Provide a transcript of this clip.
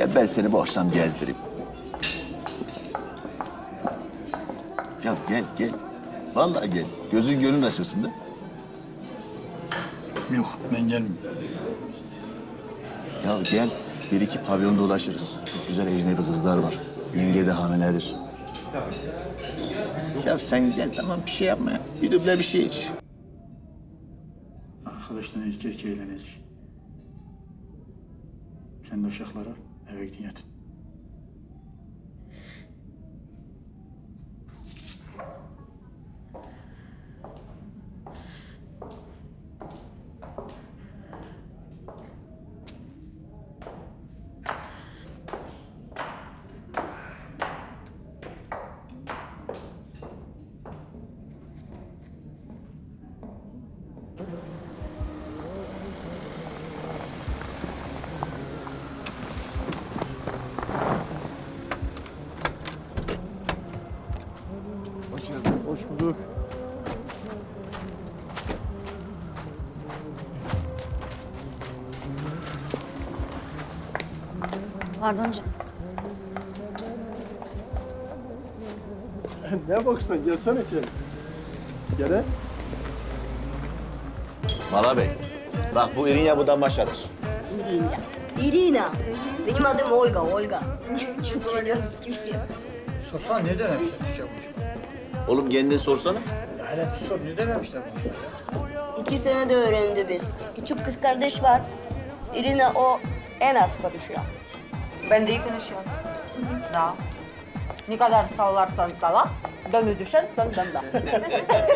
Gel ben seni bu akşam gezdireyim. Gel gel gel. Vallahi gel. Gözün gönlün açılsın da. Yok ben gelmiyorum. Ya gel bir iki pavyon dolaşırız. Çok güzel ecnebi kızlar var. Yenge de hamiledir. Ya sen gel tamam bir şey yapma ya. Bir duble bir şey iç. Arkadaşlar erkek eğlenecek. Sen de uşakları al, eve gidin yatın. Hoş bulduk. Pardon canım. ne bakıyorsun? Gelsene içeri. Gel. Mala Bey. Bak bu İrinya buradan başladır. Irina. Irina. Benim adım Olga, Olga. Türkçe Rus gibi. Sorsana ne konuşma? Oğlum kendin sorsana. Hele bir sor ne denemişler konuşma? İki sene de öğrendi biz. Küçük kız kardeş var. Irina o en az konuşuyor. Ben de iyi konuşuyorum. Da. Ne kadar sallarsan salla, dönü düşersen döndü.